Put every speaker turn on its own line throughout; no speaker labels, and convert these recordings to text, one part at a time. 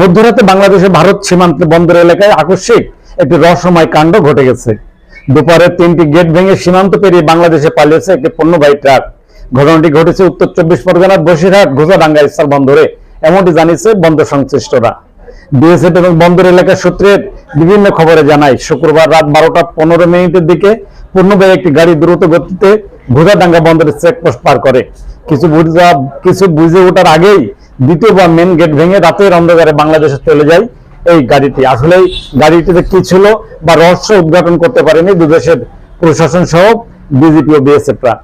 মধ্যরাতে বাংলাদেশে ভারত সীমান্ত বন্দর এলাকায় আকস্মিক একটি রহস্যময় কাণ্ড ঘটে গেছে। দুপুরে তিনটি গেট ভেঙে সীমান্ত পেরিয়ে বাংলাদেশে পালিয়েছে একটি পণ্যবাহী ট্রাক। ঘটনাটি ঘটেছে উত্তর চব্বিশ পরগনার বসিরহাট ঘোষাডাঙ্গা স্থল বন্দরে, এমনটি জানিয়েছে বন্দর সংশ্লিষ্টরা। বিএসএফ এবং বন্দর এলাকার সূত্রের বিভিন্ন খবরে জানায়, শুক্রবার রাত বারোটা পনেরো মিনিটের দিকে পূর্ণবাহী একটি গাড়ি দ্রুত গতিতে ঘোড়াডাঙ্গা বন্দরের চেকপোস্ট পার করে। কিছু বুঝা কিছু বুঝে ওঠার আগেই দ্বিতীয়বার মেন গেট ভেঙে রাতের অন্ধকারে বাংলাদেশে চলে যায় এই গাড়িটি। আসলে গাড়িটিতে কি ছিল বা রহস্য উদ্ঘাটন করতে পারেনি দুদেশের প্রশাসন সহ বিজেপি ও বিএসএফরা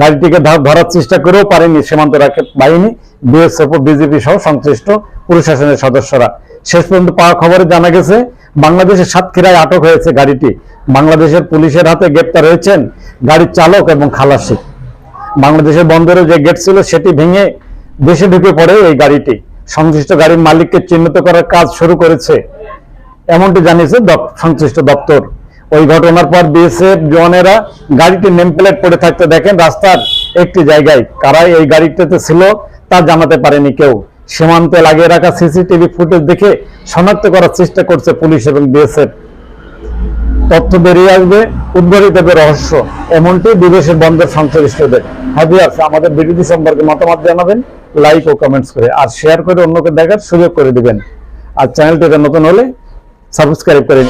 গাড়িটিকে ধরার চেষ্টা করেও পারেনি সীমান্ত বাহিনী, বিএসএফ ও বিজেপি সহ সংশ্লিষ্ট প্রশাসনের সদস্যরা। শেষ পর্যন্ত পাওয়া খবরে জানা গেছে বাংলাদেশের সাতক্ষীরায় আটক হয়েছে গাড়িটি। বাংলাদেশের পুলিশের হাতে গ্রেপ্তার হয়েছেন গাড়ির চালক এবং খালাসি। বাংলাদেশের বন্দরে যে গেট ছিল সেটি ভেঙে দেশে ঢুকে পড়ে এই গাড়িটি। সংশ্লিষ্ট গাড়ির মালিককে চিহ্নিত করার কাজ শুরু করেছে। এমনটি জানিয়েছে সংশ্লিষ্ট দপ্তর। ওই ঘটনার পর বিএসএফ জওয়ানেরা গাড়িটি নেম প্লেট পড়ে থাকতে দেখেন রাস্তার একটি জায়গায় কারা এই গাড়িটিতে ছিল তা জানাতে পারেনি কেউ। সীমান্তে লাগিয়ে রাখা সিসিটিভি ফুটেজ দেখে শনাক্ত করার চেষ্টা করছে পুলিশ এবং বিএসএফ। তথ্য বেরিয়ে আসবে উদ্ঘাটিত হবে রহস্য। এমনটি বিদেশের বন্ধের সংশ্লিষ্টদের হাবিয়ার্স আমাদের বিরোধী সম্পর্কে মতামত জানাবেন লাইক ও কমেন্টস করে। আর শেয়ার করে অন্যকে দেখার সুযোগ করে দিবেন। আর চ্যানেলটিতে নতুন হলে সাবস্ক্রাইব করে।